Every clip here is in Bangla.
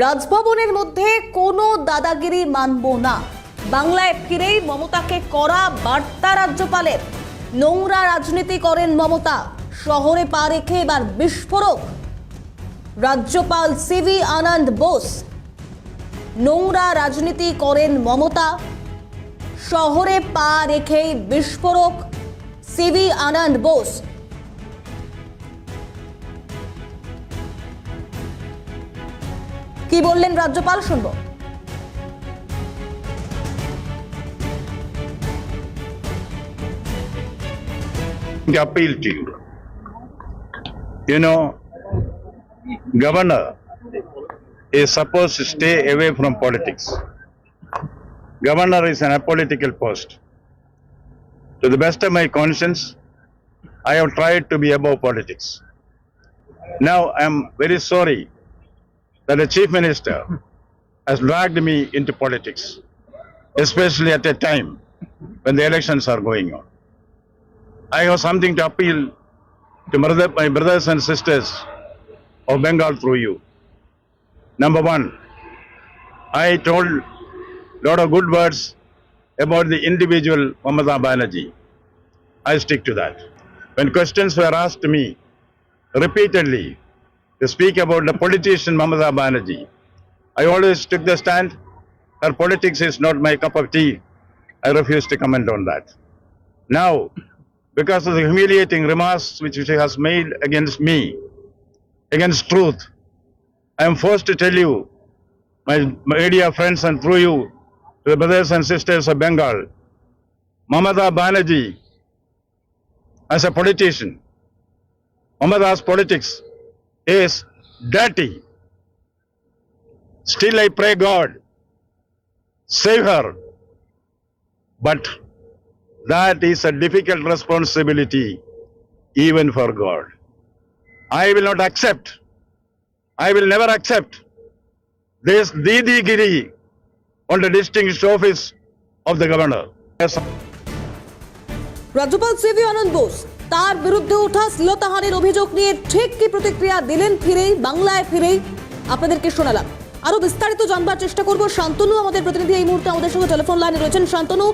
রাজভবনের মধ্যে কোনো দাদাগিরি মানব না। বাংলায় ফিরেই মমতাকে করা বার্তা রাজ্যপালের। নোংরা রাজনীতি করেন মমতা। শহরে পা রেখে এবার বিস্ফোরক। রাজ্যপাল সিভি আনন্দ বোস। নোংরা রাজনীতি করেন মমতা। শহরে পা রেখেই বিস্ফোরক। সিভি আনন্দ বোস। কি বললেন রাজ্যপাল শুনব appeal to you. You know, governor is supposed to stay away from politics. Governor is an apolitical post. To the best of my conscience, I have tried to be above politics. Now I am very sorry that the chief minister has dragged me into politics, especially at a time when the elections are going on. I have something to appeal to my brothers and sisters of Bengal through you. Number one, I told a lot of good words about the individual Mamata Banerjee. I stick to that. When questions were asked to me repeatedly to speak about the politician Mamata Banerjee, I always took the stand. Her politics is not my cup of tea. I refuse to comment on that. Now, because of the humiliating remarks which she has made against me, against truth, I am forced to tell you, my media friends and through you, to the brothers and sisters of Bengal, Mamata Banerjee, as a politician, Mamata's politics is dirty. Still I pray God, save her. But that is a difficult responsibility even for God. I will not accept, I will never accept this Didi Giri on the distinguished office of the governor. Yes, রাজ্যপাল সিভি আনন্দ বোস তার বিরুদ্ধে ওঠা শ্লীলতাহানির অভিযোগ নিয়ে ঠিক কি প্রতিক্রিয়া দিলেন ফিরেই, বাংলায় ফিরেই? আপনাদেরকে শোনালাম। আরও বিস্তারিত জানবার চেষ্টা করব শান্তনু, আমাদের প্রতিনিধি এই মুহূর্তে আমাদের সঙ্গে টেলিফোন লাইনে রয়েছেন। শান্তনু,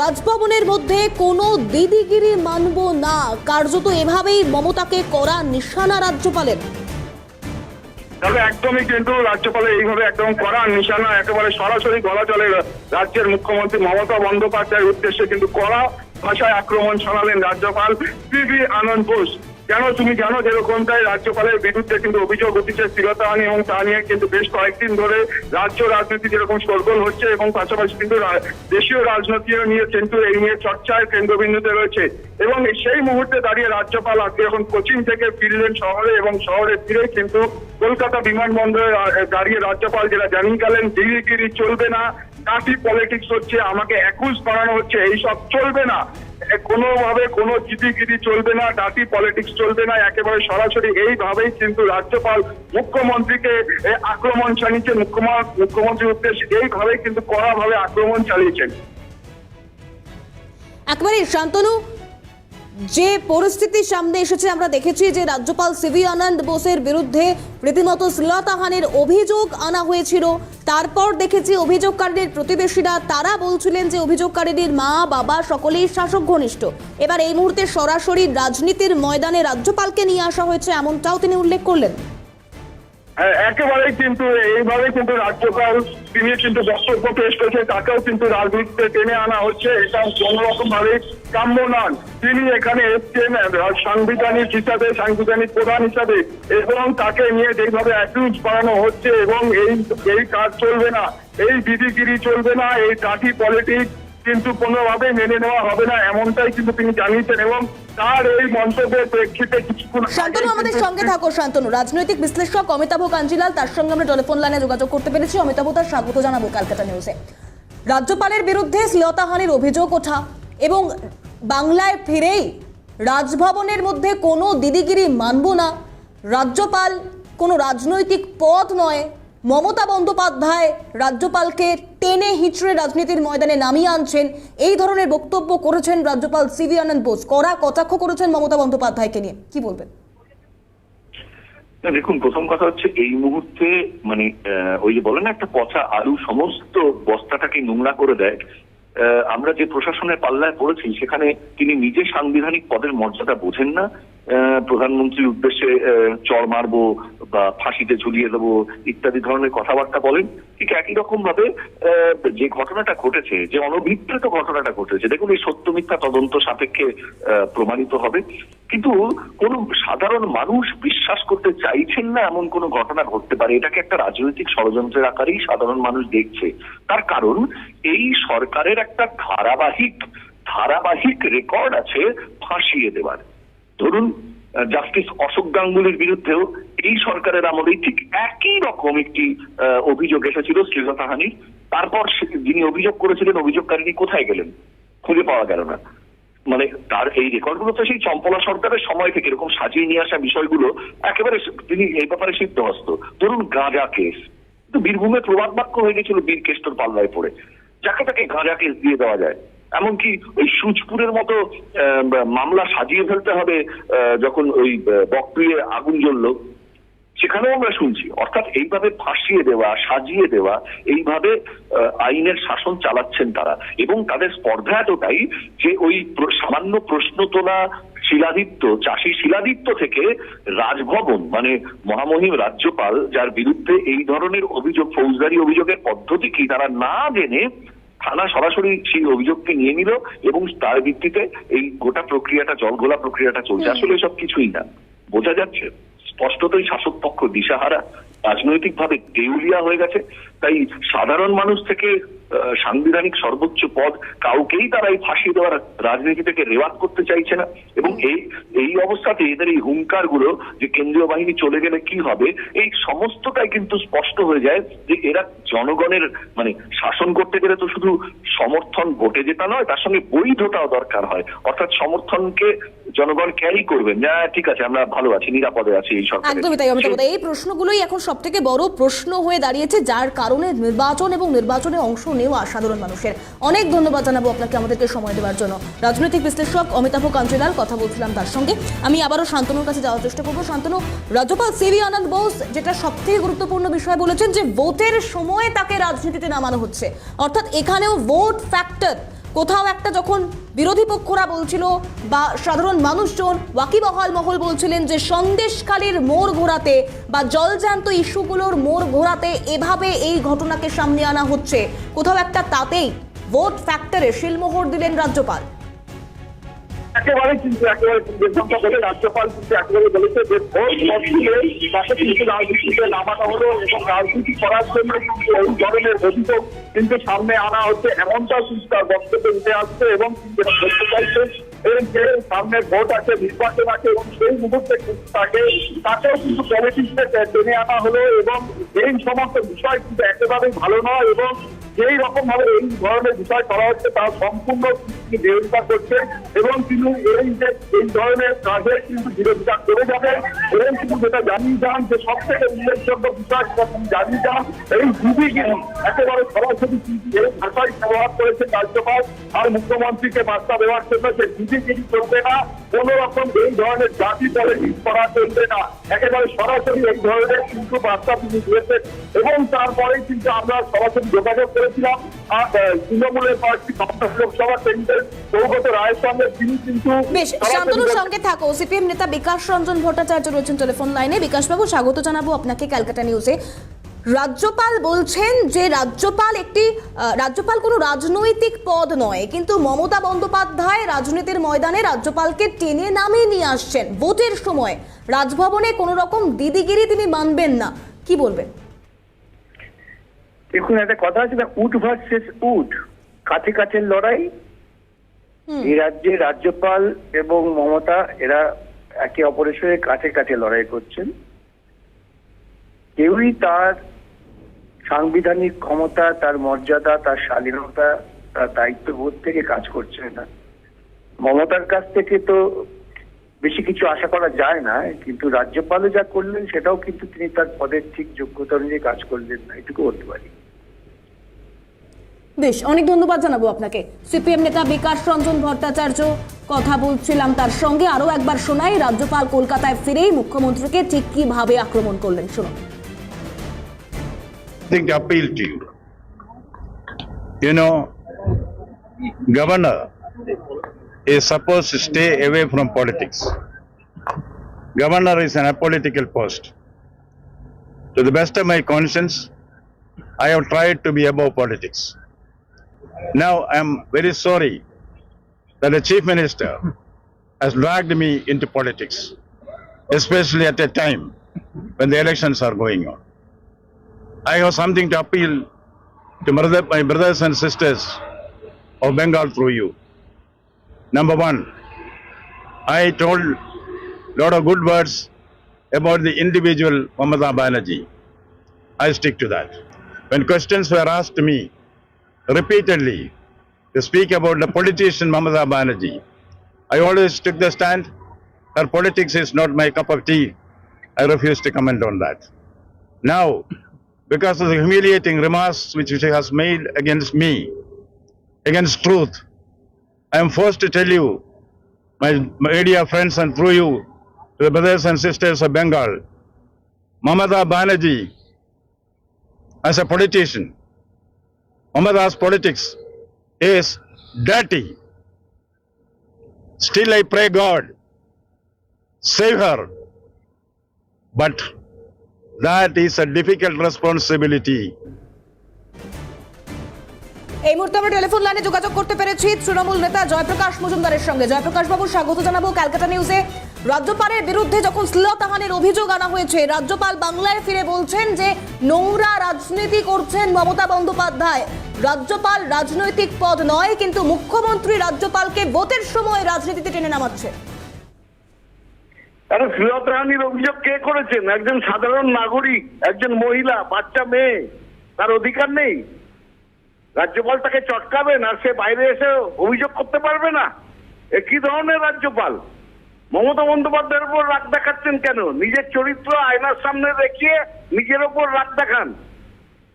রাজভবনের মধ্যে কোনো দিদিগিরি মানব না। কার্যত এভাবেই মমতাকে করা নিশানা রাজ্যপালের। তবে একদমই কিন্তু রাজ্যপালের এইভাবে একদম করা নিশানা, একেবারে সরাসরি গলা চলে রাজ্যের মুখ্যমন্ত্রী মমতা বন্দ্যোপাধ্যায়ের উদ্দেশ্যে কিন্তু কড়া ভাষায় আক্রমণ শোনালেন রাজ্যপাল পিভি আনন্দ বোস। কেন তুমি জানো যেরকমটাই রাজ্যপালের বিরুদ্ধে কিন্তু অভিযোগ উঠেছে স্থিরতাহানি এবং তা নিয়ে কিন্তু বেশ কয়েকদিন ধরে রাজ্য রাজনীতি যেরকম সরগোল হচ্ছে এবং পাশাপাশি কিন্তু দেশীয় রাজনীতিও নিয়ে কিন্তু এই নিয়ে চর্চায় কেন্দ্রবিন্দুতে রয়েছে। এবং সেই মুহূর্তে দাঁড়িয়ে রাজ্যপাল আজকে এখন কোচিন থেকে ফিরলেন শহরে এবং শহরে ফিরে কিন্তু কলকাতা বিমানবন্দরে দাঁড়িয়ে রাজ্যপাল যেটা জানিয়ে গেলেন দিদিগিরি চলবে না। কাঠি পলিটিক্স হচ্ছে, আমাকে একুশ বানানো হচ্ছে, এইসব চলবে না। কোনোভাবে কোনো জিদিগিরি চলবে না ডাটি পলিটিক্স চলবে না, একেবারে সরাসরি এইভাবেই কিন্তু রাজ্যপাল মুখ্যমন্ত্রীকে আক্রমণ মুখ্যমন্ত্রী মুখ্যমন্ত্রীর উদ্দেশ্যে এইভাবেই কিন্তু কড়াভাবে আক্রমণ চালিয়েছেন। একবারে শান্তনু যে পরিস্থিতির সামনে এসেছে, আমরা দেখেছি যে রাজ্যপাল সিভি আনন্দ বোসের বিরুদ্ধে রীতিমতো শ্লীলতাহানির অভিযোগ আনা হয়েছিল। তারপর দেখেছি অভিযোগকারীদের প্রতিবেশীরা, তারা বলছিলেন যে অভিযোগকারীদের মা, বাবা সকলেই শাসক ঘনিষ্ঠ এবার এই মুহূর্তে সরাসরি রাজনীতির ময়দানে রাজ্যপালকে নিয়ে আসা হয়েছে, এমনটাও তিনি উল্লেখ করলেন। একেবারেই কিন্তু এইভাবে কিন্তু রাজ্যপাল, তিনি কিন্তু বক্তব্য পেশ করেছে তাকেও কিন্তু রাজনীতিতে টেনে আনা হচ্ছে, এটা কোন রকম ভাবে কাম্য নন তিনি এখানে এসছেন সাংবিধানিক হিসাবে, সাংবিধানিক প্রধান হিসাবে, এবং তাকে নিয়ে যেভাবে অ্যাকিউজ বাড়ানো হচ্ছে, এবং এই এই কাজ চলবে না, এই দিদিগিরি চলবে না, এই কাঠি পলিটিক্স কিন্তু কোনোভাবে মেনে নেওয়া হবে না এমনটাই কিন্তু তিনি জানিয়েছেন এবং তার এই মন্তব্যের প্রেক্ষিতে কিছুক্ষণ শান্তনু আমাদের সঙ্গে থাকো শান্তনু। রাজনৈতিক বিশ্লেষক অমিতাভ কাঞ্জিলাল তার সঙ্গে আমরা টেলিফোন লাইনে যোগাযোগ করতে পেরেছি। অমিতাভ তার স্বাগত জানাব নিউজে। রাজ্যপালের বিরুদ্ধে শ্লীলতাহানির অভিযোগ ওঠা এবং বাংলায় ফিরেই রাজভবনের মধ্যে কোনো দিদিগিরি মানব না। রাজ্যপাল কোনো রাজনৈতিক পদ নয়। মমতা বন্দ্যোপাধ্যায় রাজ্যপালকে টেনে হিচড়ে রাজনীতির ময়দানে নামিয়ে আনছেন। এই ধরনের বক্তব্য করেছেন রাজ্যপাল সিভি আনন্দ বোস। কড়া কটাক্ষ করেছেন মমতা বন্দ্যোপাধ্যায়কে নিয়ে। কি বলবেন? দেখুন, প্রথম কথা হচ্ছে এই মুহূর্তে মানে ওই যে বলে না, একটা পচা আলু সমস্ত বস্তাটাকে নোংরা করে দেয়। আমরা যে প্রশাসনের পাল্লায় পড়েছি, সেখানে তিনি নিজে সাংবিধানিক পদের মর্যাদা বোঝেন না। প্রধানমন্ত্রীর উদ্দেশ্যে চড় মারবো বা ফাঁসিতে ঝুলিয়ে দেবো ইত্যাদি ধরনের কথাবার্তা বলেন, ঠিক একই রকম ভাবে যে ঘটনাটা ঘটেছে, যে অনভিপ্রেত ঘটনাটা ঘটেছে, দেখুন এই সত্য মিথ্যা তদন্ত সাপেক্ষে প্রমাণিত হবে। কিন্তু কোন সাধারণ মানুষ বিশ্বাস করতে চাইছেন না এমন কোন ঘটনা ঘটতে পারে, এটাকে একটা রাজনৈতিক ষড়যন্ত্রের আকারেই সাধারণ মানুষ দেখছে। তার কারণ, এই সরকারের একটা ধারাবাহিক ধারাবাহিক রেকর্ড আছে ফাঁসিয়ে দেওয়ার। ধরুন জাস্টিস অশোক গাঙ্গুলির বিরুদ্ধেও এই সরকারের আমলেই ঠিক একই রকম একটি অভিযোগ এসেছিল শ্লীলতাহানির তারপর যিনি অভিযোগ করেছিলেন অভিযোগকারিনী কোথায় গেলেন? খুঁজে পাওয়া গেল না। মানে তার এই রেকর্ডগুলো তো সেই চম্পলা সরকারের সময় থেকে এরকম সাজিয়ে নিয়ে আসা বিষয়গুলো একেবারে তিনি এই ব্যাপারে সিদ্ধহস্ত। ধরুন গাঁজা কেস। বীরভূমে প্রবাদ বাক্য হয়ে গেছিল বীর কেষ্টর পাল্লায় পড়ে। যাকে তাকে গাঁজা কেস দিয়ে দেওয়া যায়। এমনকি ওই সুচপুরের মতো মামলা সাজিয়ে ফেলতে হবে যখন ওই আহ, বকপ্রিয়ে আগুন জ্বললো। সেখানেও আমরা শুনছি। অর্থাৎ এইভাবে ফাঁসিয়ে দেওয়া সাজিয়ে দেওয়া এইভাবে আইনের শাসন চালাচ্ছেন তারা। এবং তাদের স্পর্ধা এতটাই যে ওই সামান্য প্রশ্ন তোলা শিলাদিত্য চাষী শিলাদিত্য থেকে রাজভবন মানে মহামহিম রাজ্যপাল যার বিরুদ্ধে এই ধরনের অভিযোগ ফৌজদারি অভিযোগের পদ্ধতি কি তারা না জেনে থানা সরাসরি সেই অভিযোগকে নিয়ে নিল এবং তার ভিত্তিতে এই গোটা প্রক্রিয়াটা জলঘোলা প্রক্রিয়াটা চলছে। আসলে সব কিছুই না। বোঝা যাচ্ছে স্পষ্টতই শাসক পক্ষ দিশাহারা। রাজনৈতিকভাবে দেউলিয়া হয়ে গেছে। তাই সাধারণ মানুষ থেকে সাংবিধানিক সর্বোচ্চ পদ কাউকেই তারা এই ফাঁসি দেওয়ার রাজনীতি থেকে রেওয়াত করতে চাইছে না। এবং এই এই অবস্থাতে এদের এই হুঙ্কারগুলো যে কেন্দ্রীয় বাহিনী চলে গেলে কি হবে এই সমস্তটাই কিন্তু স্পষ্ট হয়ে যায় যে এরা জনগণের মানে শাসন করতে গেলে তো শুধু সমর্থন ভোটে যেটা নয় তার সঙ্গে বৈধতাও দরকার হয়। অর্থাৎ সমর্থনকে জনগণ ক্যারি করবেন। না ঠিক আছে আমরা ভালো আছি নিরাপদে আছি এই সরকার একদমই তাই অমিতাভ এই প্রশ্নগুলোই এখন সব থেকে বড় প্রশ্ন হয়ে দাঁড়িয়েছে যার কারণে নির্বাচন এবং নির্বাচনে অংশ নেওয়া সাধারণ মানুষের। অনেক ধন্যবাদ জানাব আপনাকে আমাদেরকে সময় দেওয়ার জন্য। রাজনৈতিক বিশ্লেষক অমিতাভ কাঞ্জিলাল কথা বলছিলাম তার সঙ্গে। আমি আবারও শান্তনুর কাছে যাওয়ার চেষ্টা করব। শান্তনু রাজ্যপাল সিভি আনন্দ বোস যেটা সব থেকে গুরুত্বপূর্ণ বিষয় বলেছেন যে ভোটের সময় তাকে রাজনীতিতে নামানো হচ্ছে। অর্থাৎ এখানেও ভোট ফ্যাক্টর কোথাও একটা যখন বিরোধী পক্ষরা বলছিল বা সাধারণ মানুষজন ওয়াকিবহাল মহল বলছিলেন যে সন্দেশকালীর মোড় ঘোরাতে বা জলজান্ত ইস্যুগুলোর মোড় ঘোরাতে এভাবে এই ঘটনাকে সামনে আনা হচ্ছে। কোথাও একটা তাতেই ভোট ফ্যাক্টরে শিলমোহর দিলেন রাজ্যপাল। একেবারে কিন্তু, একেবারে বেসংখ্যা বলে রাজ্যপাল কিন্তু একেবারে বলেছে যে ভোট মসজিদে তাকে কিন্তু রাজনীতিতে নামানো হলো এবং রাজনীতি করার জন্য কিন্তু এই ধরনের অভিযোগ কিন্তু সামনে আনা হচ্ছে, এমনটাও কিন্তু তার বক্তব্যে উঠে আসছে এবং এটা বলতে চাইছে এই যে সামনে ভোট আছে, নির্বাচন আছে এবং সেই মুহূর্তে কিন্তু তাকে, তাকেও কিন্তু পলিটিক্সে টেনে আনা হলো এবং এই সমস্ত বিষয় কিন্তু একেবারেই ভালো নয় এবং যেই রকম ভাবে এই ধরনের বিষয় করা হচ্ছে তার সম্পূর্ণ তিনি বিরোধিতা করছে এবং তিনি এই যে, এই ধরনের কাজের কিন্তু বিরোধিতা করে যাবেন এবং কিন্তু যেটা জানিয়ে যান যে সব থেকে উল্লেখযোগ্য বিষয় যেটা তিনি জানিয়ে যান, এই দিদিগিরি একেবারে সরাসরি কিন্তু এই ভাষায় ব্যবহার করেছে কার্যকর আর মুখ্যমন্ত্রীকে বার্তা দেওয়ার জন্য যে দিদিগিরি চলবে না, কোন রকম এই ধরনের জাতি পলিটিক্স করা চলবে না। একেবারে সরাসরি এই ধরনের কিন্তু বার্তা তিনি দিয়েছেন এবং তারপরেই কিন্তু আমরা সরাসরি যোগাযোগ করেছিলাম। তৃণমূলের প্রার্থী লোকসভা কেন্দ্রের সৌগত রায়ের সঙ্গে তিনি কিন্তু শান্তনুর সঙ্গে থাকো। সিপিএম নেতা বিকাশ রঞ্জন ভট্টাচার্য রয়েছেন টেলিফোন লাইনে। বিকাশবাবু স্বাগত জানাব আপনাকে ক্যালকাটা নিউজে। রাজ্যপাল বলছেন যে রাজ্যপাল একটি রাজ্যপাল কোনো রাজনৈতিক পদ নয় কিন্তু মমতা বন্দ্যোপাধ্যায় রাজনীতির ময়দানে রাজ্যপালকে টেনে নামিয়ে নিয়ে আসছেন। ভোটের সময় রাজভবনে কোনো রকম দিদিগিরি তিনি মানবেন না। কি বলবেন? দেখুন একটা কথা আছে না উড ভার্সেস উড কাছে কাছের লড়াই। এই রাজ্যে রাজ্যপাল এবং মমতা এরা একে অপরের সঙ্গে কাছে কাছে লড়াই করছেন। কেউই তার সাংবিধানিক ক্ষমতা তার মর্যাদা তার স্বাধীনতা তার দায়িত্ববোধ থেকে কাজ করছে না। মমতার কাছ থেকে তো বেশি কিছু আশা করা যায় না কিন্তু রাজ্যপালও যা করলেন সেটাও কিন্তু তিনি তার পদের ঠিক যোগ্যতা অনুযায়ী কাজ করলেন না এটুকু বলতে পারি। বেশ অনেক ধন্যবাদ জানাব আপনাকে সিপিএম নেতা বিকাশ রঞ্জন ভট্টাচার্য কথা বলছিলাম তার সঙ্গে আরও একবার শোনাই রাজ্যপাল কলকাতায় ফিরেই মুখ্যমন্ত্রীকে ঠিক কীভাবে আক্রমণ করলেন শুনুন think appeal to you. You know, governor is supposed to stay away from politics. Governor is an apolitical post. To the best of my conscience, I have tried to be above politics. Now I am very sorry that the chief minister has dragged me into politics, especially at a time when the elections are going on. I have something to appeal to my brothers and sisters of Bengal through you. Number one, I told a lot of good words about the individual Mamata Banerjee. I stick to that. When questions were asked to me repeatedly to speak about the politician Mamata Banerjee, I always took the stand. Her politics is not my cup of tea. I refuse to comment on that. Now, because of the humiliating remarks which she has made against me, against truth, I am forced to tell you, my media friends and through you, the brothers and sisters of Bengal, Mamata Banerjee, as a politician, Mamata's politics is dirty. Still I pray God, save her. But that is a difficult responsibility. এই মুহূর্তে আমরা টেলিফোন লাইনে যোগাযোগ করতে পেরেছি তৃণমূল নেতা জয়প্রকাশ মজুমদারের সঙ্গে জয়প্রকাশ বাবু স্বাগত জানাব ক্যালকাটা নিউজে রাজ্যপালের বিরুদ্ধে যখন শ্লীলতাহানির অভিযোগ আনা হয়েছে, রাজ্যপাল বাংলায় ফিরে বলছেন যে নোংরা রাজনীতি করছেন মমতা বন্দ্যোপাধ্যায়। রাজ্যপাল রাজনৈতিক পদ নয়, কিন্তু মুখ্যমন্ত্রী রাজ্যপালকে ভোটের সময় রাজনীতিতে টেনে নামাচ্ছে। আরে শ্লীলতাহানির অভিযোগ কে করেছেন? একজন সাধারণ নাগরিক, একজন মহিলা, বাচ্চা মেয়ে, তার অধিকার নেই। রাজ্যপাল তাকে চটকাবেন আর সে বাইরে এসে অভিযোগ করতে পারবে না। এ কি ধরনের রাজ্যপাল? মমতা বন্দ্যোপাধ্যায়ের উপর রাগ দেখাচ্ছেন কেন? নিজের চরিত্র আয়নার সামনে দেখিয়ে নিজের ওপর রাগ দেখান।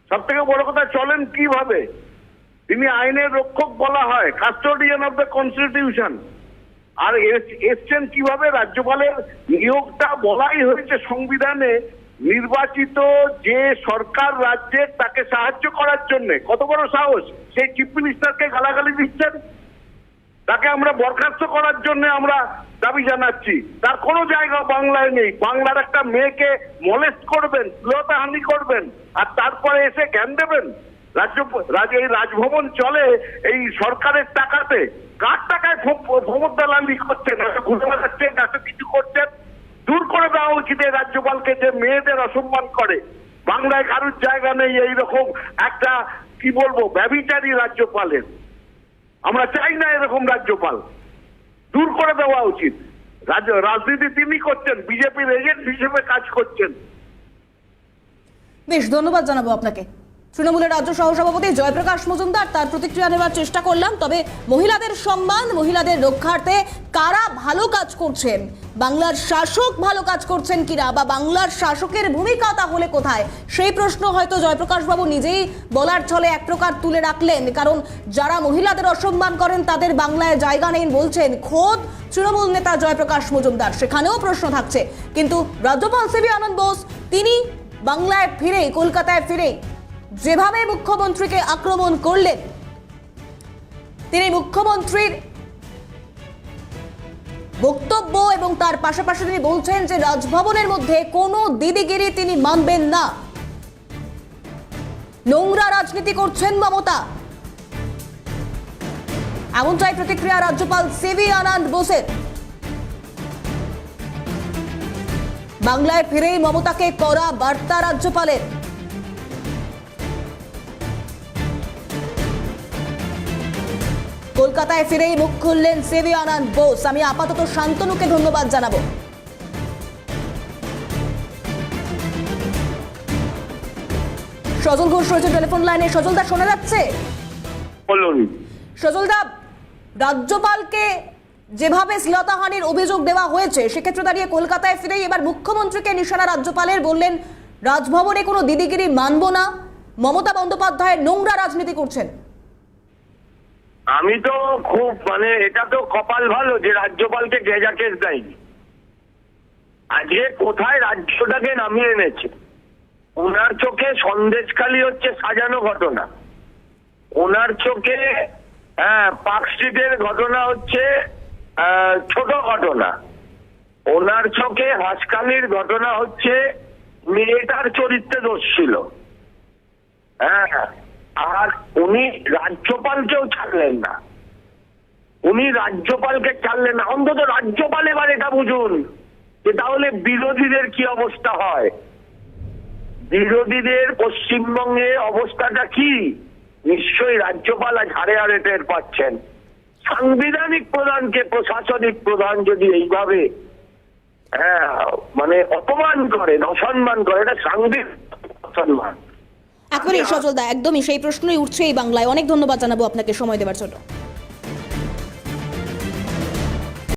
সব থেকে বড় কথা, চলেন কীভাবে? তিনি আইনের রক্ষক বলা হয় কাস্টোডিয়ান অফ দ্য কনস্টিটিউশন আর এস- এসছেন কীভাবে? রাজ্যপালের নিয়োগটা বলাই হয়েছে সংবিধানে, নির্বাচিত যে সরকার রাজ্যের তাকে সাহায্য করার জন্য। কত বড় সাহস? সেই চিফ মিনিস্টারকে গালাগালি দিচ্ছেন। তাকে আমরা বরখাস্ত করার জন্য আমরা দাবি জানাচ্ছি। তার কোনো জায়গা বাংলায় নেই। বাংলার একটা মেয়েকে মলেস্ট করবেন, শ্লীলতাহানি করবেন, আর তারপরে এসে জ্ঞান দেবেন। রাজ্য রাজ এই রাজভবন চলে এই সরকারের টাকাতে। কার টাকায় ভ্রমণ দালালি করছেন? ঘুরে বেড়াচ্ছেন এত কিছু করছেন? দূর করে দেওয়া উচিত এই রাজ্যপালকে যে মেয়েদের অসম্মান করে। বাংলায় কারুর জায়গা নেই এইরকম একটা, কি বলব ব্যবিচারী রাজ্যপালের। আমরা চাই না এরকম রাজ্যপাল। দূর করে দেওয়া উচিত। রাজনীতি তিনি করছেন, বিজেপির এজেন্ট হিসেবে কাজ করছেন। বেশ, ধন্যবাদ জানাব আপনাকে। তৃণমূলের রাজ্য সহসভাপতি জয়প্রকাশ মজুমদার তার প্রতিক্রিয়া নেওয়ার চেষ্টা করলাম, তবে মহিলাদের সম্মান, মহিলাদের রক্ষার্থে কারা ভালো কাজ করছেন? বাংলার শাসক ভালো কাজ করছেন কিনা বা বাংলার শাসকের ভূমিকা তাহলে কোথায়? সেই প্রশ্ন হয়তো জয়প্রকাশ বাবু নিজেই বলার ছলে এক প্রকার তুলে রাখলেন, কারণ যারা মহিলাদের অসম্মান করেন তাদের বাংলায় জায়গা নেই বলছেন খোদ তৃণমূল নেতা জয়প্রকাশ মজুমদার। সেখানেও প্রশ্ন থাকছে। কিন্তু রাজ্যপাল সিবি আনন্দ বোস, তিনি বাংলায় ফিরেই কলকাতায় ফিরেই যেভাবে মুখ্যমন্ত্রীকে আক্রমণ করলেন, তিনি মুখ্যমন্ত্রীর বক্তব্য এবং তার পাশাপাশি তিনি বলছেন যে রাজভবনের মধ্যে কোনো দিদিগিরি তিনি মানবেন না। নোংরা রাজনীতি করছেন মমতা। এমনটাই প্রতিক্রিয়া রাজ্যপাল সিভি আনন্দ বোসের। বাংলায় ফিরেই মমতাকে করা বার্তা রাজ্যপালের। কলকাতায় ফিরেই মুখ খুললেন সেভি আনন্দ বোস। আমি আপাতত শান্তনুকে ধন্যবাদ জানাব। সজল ঘোষ রয়েছে টেলিফোন লাইনে। সজলদা শোনা যাচ্ছে? সজলদা রাজ্যপালকে যেভাবে শ্লীলতাহানির অভিযোগ দেওয়া হয়েছে সেক্ষেত্রে দাঁড়িয়ে কলকাতায় ফিরেই এবার মুখ্যমন্ত্রীকে নিশানা রাজ্যপালের বললেন রাজভবনে কোনো দিদিগিরি মানব না। মমতা বন্দ্যোপাধ্যায় নোংরা রাজনীতি করছেন। আমি তো খুব মানে এটা তো কপাল ভালো যে রাজ্যপালকে গেজাকেস দেয়নি। আজকে কোথায় রাজ্যটাকে নামিয়ে এনেছে? ওনার চোখে সন্দেশখালি হচ্ছে সাজানো ঘটনা। ওনার চোখে হ্যাঁ পার্ক স্ট্রিটের ঘটনা হচ্ছে ছোট ঘটনা। ওনার চোখে হাসকালির ঘটনা হচ্ছে, মেয়েটার চরিত্রে দোষ ছিল। হ্যাঁ আর উনি রাজ্যপালকেও ছাড়লেন না। উনি রাজ্যপালকে ছাড়লেন না। অন্তত রাজ্যপাল এবার এটা বুঝুন যে তাহলে বিরোধীদের কি অবস্থা হয়? বিরোধীদের পশ্চিমবঙ্গে অবস্থাটা কি? নিশ্চয়ই রাজ্যপাল আজ হারে হারে টের পাচ্ছেন। সাংবিধানিক প্রধানকে, প্রশাসনিক প্রধান যদি এইভাবে হ্যাঁ মানে অপমান করেন, অসম্মান করে এটা সাংবিধানিক অসম্মান। একেবারে সচল দা একদমই সেই প্রশ্নই উঠছে এই বাংলায়। অনেক ধন্যবাদ জানাব আপনাকে সময় দেওয়ার জন্য।